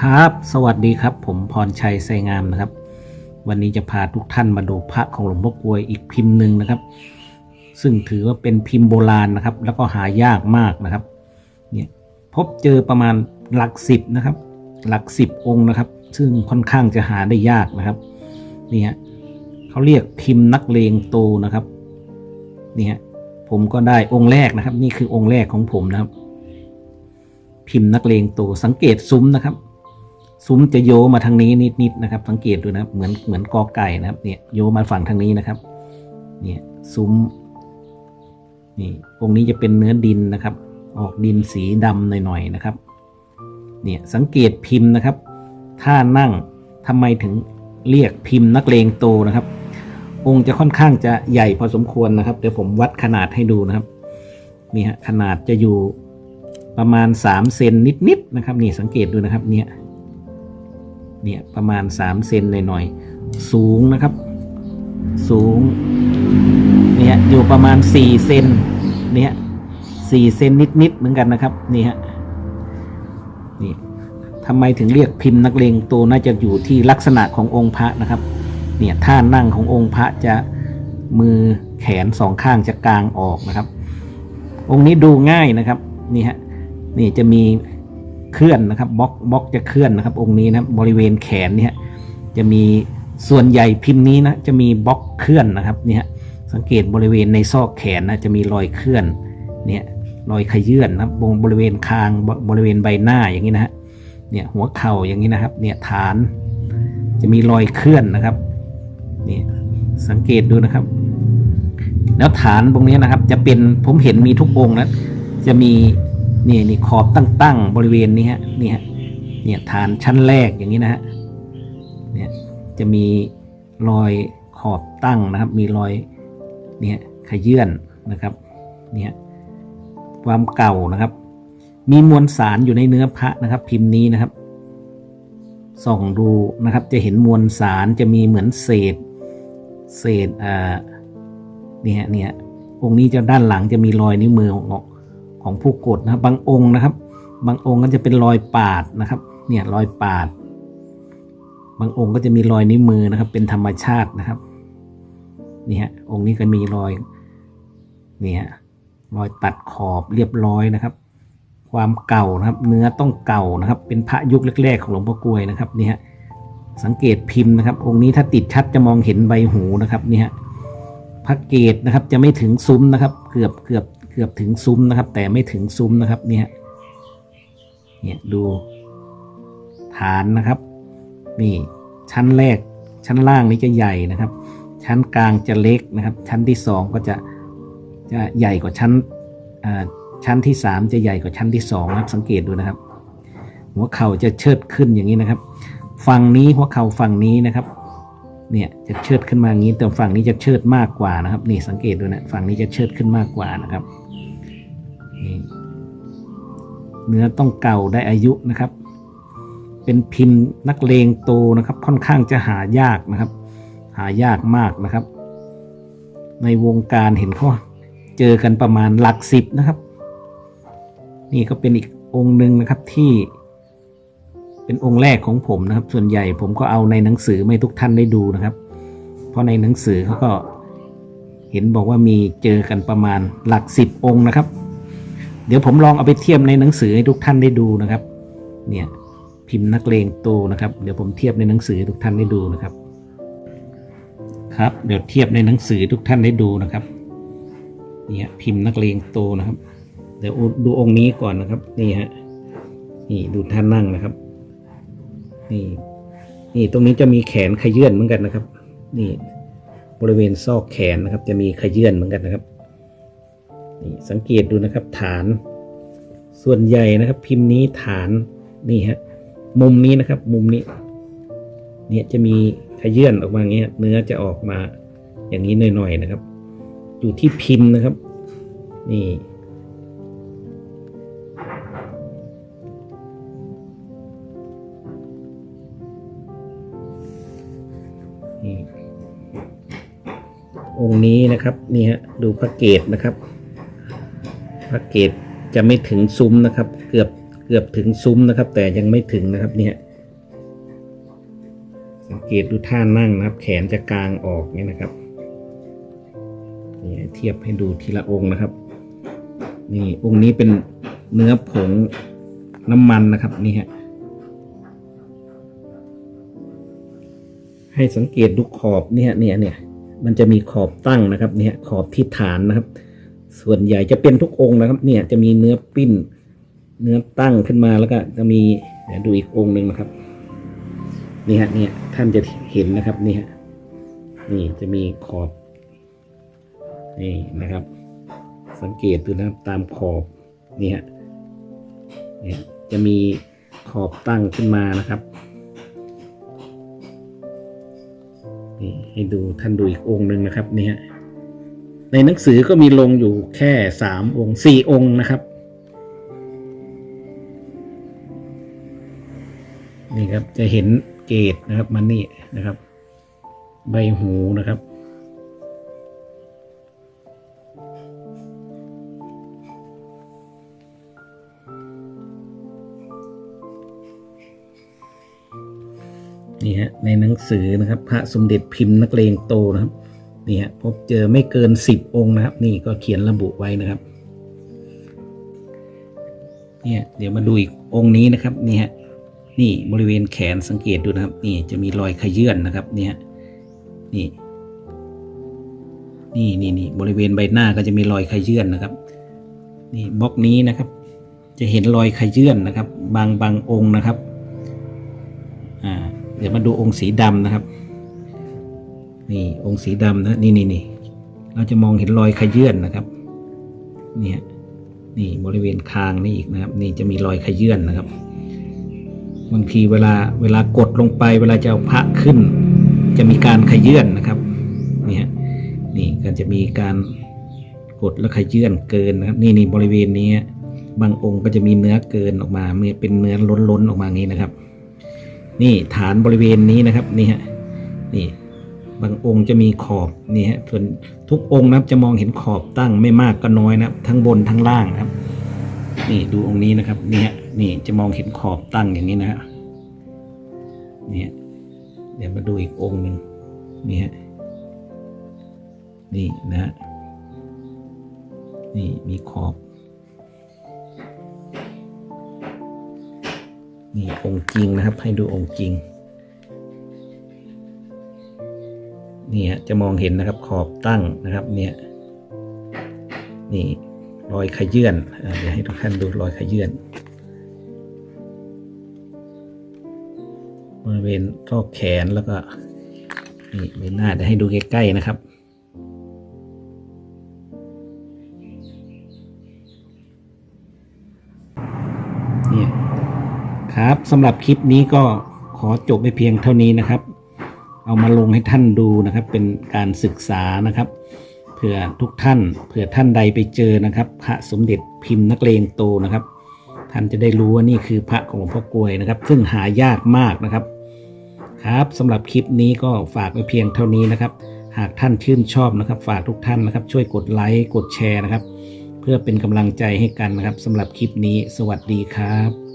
ครับ สวัสดีครับ ผมพรชัยไซงามนะครับ วันนี้จะพาทุกท่านมาดูพระของหลวงพ่อกลวยอีกพิมพ์หนึ่งนะครับ ซึ่งถือว่าเป็นพิมพ์โบราณนะครับ แล้วก็หายากมากนะครับ เนี่ยพบเจอประมาณหลักสิบนะครับ หลักสิบองค์นะครับ ซึ่งค่อนข้างจะหาได้ยากนะครับนี่ยเขาเรียกพิมพ์นักเลงโตนะครับนี่ยผมก็ได้องค์แรกนะครับ นี่คือองค์แรกของผมนะครับ พิมพ์นักเลงโตสังเกตซุ้มนะครับ ซุ้มจะโยมาทางนี้นิดๆนะครับ สังเกตดูนะครับ เหมือนเหมือนกอไก่นะครับ เนี่ยโยมาฝั่งทางนี้นะครับ เนี่ยซุ้มนี่องค์นี้จะเป็นเนื้อดินนะครับ ออกดินสีดำหน่อยๆนะครับ เนี่ยสังเกตพิมพ์นะครับท่านั่งทำไมถึงเรียกพิมพ์นักเลงโตนะครับ องค์จะค่อนข้างจะใหญ่พอสมควรนะครับ เดี๋ยวผมวัดขนาดให้ดูนะครับนี่ฮะขนาดจะอยู่ประมาณ3เซนนิดๆนะครับ นี่สังเกตดูนะครับ เนี่ย เนี่ยประมาณ3เซนหน่อยๆสูงนะครับ สูงเนี่ยอยู่ประมาณ4เซนเนี่ยสี่เซนนิดๆเหมือนกันนะครับนี่ฮะนี่ทำไมถึงเรียกพิมพ์นักเลงตัวน่าจะอยู่ที่ลักษณะขององค์พระนะครับ เนี่ยท่านั่งขององค์พระจะมือแขนสองข้างจะกลางออกนะครับ องค์นี้ดูง่ายนะครับนี่ฮะนี่จะมี เคลื่อนนะครับบล็อกบล็อกจะเคลื่อนนะครับ องค์นี้นะบริเวณแขนเนี่ยจะมีส่วนใหญ่พิมพ์นี้นะจะมีบล็อกเคลื่อนนะครับเนี่ยสังเกตบริเวณในซอกแขนนะจะมีรอยเคลื่อนเนี่ยรอยขยื่นนะครับงบริเวณคางบบริเวณใบหน้าอย่างนี้นะฮะเนี่ยหัวเข่าอย่างนี้นะครับเนี่ยฐานจะมีรอยเคลื่อนนะครับนี่สังเกตดูนะครับ แล้วฐานตรงนี้นะครับ จะเป็นผมเห็นมีทุกองนะจะมี นี่นี่ขอบตั้งๆบริเวณนี้ฮะนี่ฮะเนี่ยฐานชั้นแรกอย่างนี้นะฮะเนี่ยจะมีรอยขอบตั้งนะครับ มีรอยเนี่ยขยื่นนะครับเนี่ยความเก่านะครับ มีมวลสารอยู่ในเนื้อพระนะครับ พิมพ์นี้นะครับส่องดูนะครับ จะเห็นมวลสารจะมีเหมือนเศษ เศษอ่าเนี่ยเนี่ยองค์นี้จะด้านหลังจะมีรอยนิ้วมือของ ของผู้กดนะครับ บางองค์นะครับ บางองค์ก็จะเป็นรอยปาดนะครับ เนี่ยรอยปาด บางองค์ก็จะมีรอยนิ้วมือนะครับ เป็นธรรมชาตินะครับนี่ฮะองค์นี้ก็มีรอยนี่ฮะรอยตัดขอบเรียบร้อยนะครับ ความเก่านะครับ เนื้อต้องเก่านะครับ เป็นพระยุคแรกๆของหลวงพ่อกลวยนะครับนี่ฮะสังเกตพิมพ์นะครับ องค์นี้ถ้าติดชัดจะมองเห็นใบหูนะครับนี่ฮะพระเกตนะครับจะไม่ถึงซุ้มนะครับ เกือบเกือบ กือบถึงซุ้มนะครับ แต่ไม่ถึงซุ้มนะครับเนี่ยเนี่ยดูฐานนะครับ นี่ชั้นแรกชั้นล่างนี้จะใหญ่นะครับ ชั้นกลางจะเล็กนะครับ ชั้นที่สองก็จะจะใหญ่กว่าชั้นอ่าชั้นที่สามจะใหญ่กว่าชั้นที่สองนะครับ สังเกตดูนะครับ หัวเข่าจะเชิดขึ้นอย่างนี้นะครับ ฝั่งนี้หัวเข่าฝั่งนี้นะครับเนี่ยจะเชิดขึ้นมาอย่างนี้แต่ฝั่งนี้จะเชิดมากกว่านะครับ นี่สังเกตดูนะฝั่งนี้จะเชิดขึ้นมากกว่านะครับ เนื้อต้องเก่าได้อายุนะครับ เป็นพิมพ์นักเลงโตนะครับ ค่อนข้างจะหายากนะครับ หายากมากนะครับ ในวงการเห็นเขาเจอกันประมาณหลักสิบนะครับ นี่ก็เป็นอีกองค์หนึ่งนะครับที่เป็นองค์แรกของผมนะครับ ส่วนใหญ่ผมก็เอาในหนังสือไม่ทุกท่านได้ดูนะครับ เพราะในหนังสือเขาก็เห็นบอกว่ามีเจอกันประมาณหลักสิบองค์นะครับ เดี๋ยวผมลองเอาไปเทียบในหนังสือให้ทุกท่านได้ดูนะครับ เนี่ยพิมพ์นักเลงโตนะครับ เดี๋ยวผมเทียบในหนังสือทุกท่านได้ดูนะครับ ครับ เดี๋ยวเทียบในหนังสือทุกท่านได้ดูนะครับ เนี่ยพิมพ์นักเลงโตนะครับ เดี๋ยวดูองค์นี้ก่อนนะครับ นี่ฮะ นี่ดูท่านนั่งนะครับ นี่ นี่ตรงนี้จะมีแขนขยื่นเหมือนกันนะครับ นี่บริเวณซอกแขนนะครับ จะมีขยื่นเหมือนกันนะครับ นี่สังเกตดูนะครับฐาน ส่วนใหญ่นะครับ พิมพ์นี้ฐานนี่ฮะมุมนี้นะครับ มุมนี้ เนี่ยจะมีขยื่นออกมาอย่างเงี้ยเนื้อจะออกมาอย่างนี้หน่อยๆนะครับ อยู่ที่พิมพ์นะครับ นี่ องค์นี้นะครับ นี่ฮะดูพระเกตนะครับ พระเกตจะไม่ถึงซุ้มนะครับ เกือบเกือบถึงซุ้มนะครับ แต่ยังไม่ถึงนะครับเนี่ยสังเกตดูท่านั่งนะครับ แขนจะกางออกเนี่ยนะครับนี่เทียบให้ดูทีละองค์นะครับ นี่องค์นี้เป็นเนื้อผงน้ำมันนะครับนี่ฮะให้สังเกตดูขอบเนี่ยเนี่ยเนี่ยมันจะมีขอบตั้งนะครับ เนี่ยขอบที่ฐานนะครับ ส่วนใหญ่จะเป็นทุกองค์นะครับ เนี่ยจะมีเนื้อปิ้น เนื้อตั้งขึ้นมาแล้วก็จะมีเดี๋ยวดูอีกองค์หนึ่งนะครับ นี่ฮะเนี่ยท่านจะเห็นนะครับนี่ฮะนี่จะมีขอบ นี่นะครับ สังเกตดูนะครับตามขอบนี่ฮะเนี่ยจะมีขอบตั้งขึ้นมานะครับนี่ให้ดูท่านดูอีกองค์หนึ่งนะครับนี่ย ในหนังสือก็มีลงอยู่แค่สามองค์สี่องค์นะครับ นี่ครับจะเห็นเกตนะครับมันนี่นะครับ ใบหูนะครับ นี่ฮะในหนังสือนะครับ พระสมเด็จพิมพ์นักเลงโตนะครับ นี่ฮะพบเจอไม่เกินสิบองค์นะครับ นี่ก็เขียนระบุไว้นะครับเนี่ยเดี๋ยวมาดูอีกองค์นี้นะครับนี่ฮะนี่บริเวณแขนสังเกตดูนะครับ นี่จะมีรอยขยื่นนะครับ เนี่ยนี่นี่นี่นี่บริเวณใบหน้าก็จะมีรอยขยื่นนะครับ นี่บล็อกนี้นะครับ จะเห็นรอยขยื่นนะครับ บางบางองค์นะครับอ่าเดี๋ยวมาดูองค์สีดำนะครับ นี่องค์สีดำนะ นี่นี่นี่เราจะมองเห็นรอยขยื่นนะครับ เนี่ยนี่บริเวณคางนี่อีกนะครับ นี่จะมีรอยขยื่นนะครับบางทีเวลาเวลากดลงไป เวลาจะเอาพระขึ้น จะมีการขยื่นนะครับ เนี่ยนี่ก็จะมีการกดแล้วขยื่นเกินนะครับ นี่นี่บริเวณนี้บางองค์ก็จะมีเนื้อเกินออกมามีเป็นเนื้อล้นๆออกมาอย่างนี้นะครับ นี่ฐานบริเวณนี้นะครับ นี่ฮะนี่ บางองค์จะมีขอบนี่ฮะส่วนทุกองค์นะครับจะมองเห็นขอบตั้งไม่มากก็น้อยนะครับ ทั้งบนทั้งล่างนะครับ นี่ดูองค์นี้นะครับนี่ฮะนี่จะมองเห็นขอบตั้งอย่างนี้นะฮะนี่ยเดี๋ยวมาดูอีกองค์หนึ่งนี่ฮะนี่นะฮะนี่มีขอบ นี่องค์จริงนะครับ ให้ดูองค์จริง นี่ฮะจะมองเห็นนะครับขอบตั้งนะครับเนี่ยนี่รอยขยื่นเดี๋ยวให้ทุกท่านดูรอยขยื่นบริเวณท่อแขนแล้วก็นี่ใบหน้าเดี๋ยวให้ดูใกล้ๆนะครับเนี่ยครับสำหรับคลิปนี้ก็ขอจบไปเพียงเท่านี้นะครับ เอามาลงให้ท่านดูนะครับ เป็นการศึกษานะครับเผื่อทุกท่านเผื่อท่านใดไปเจอนะครับ พระสมเด็จพิมพ์นักเลงโตนะครับ ท่านจะได้รู้ว่านี่คือพระของหลวงพ่อกลวยนะครับ ซึ่งหายากมากนะครับ ครับสำหรับคลิปนี้ก็ฝากไว้เพียงเท่านี้นะครับ หากท่านชื่นชอบนะครับ ฝากทุกท่านนะครับ ช่วยกดไลค์กดแชร์นะครับ เพื่อเป็นกำลังใจให้กันนะครับสำหรับคลิปนี้ สวัสดีครับ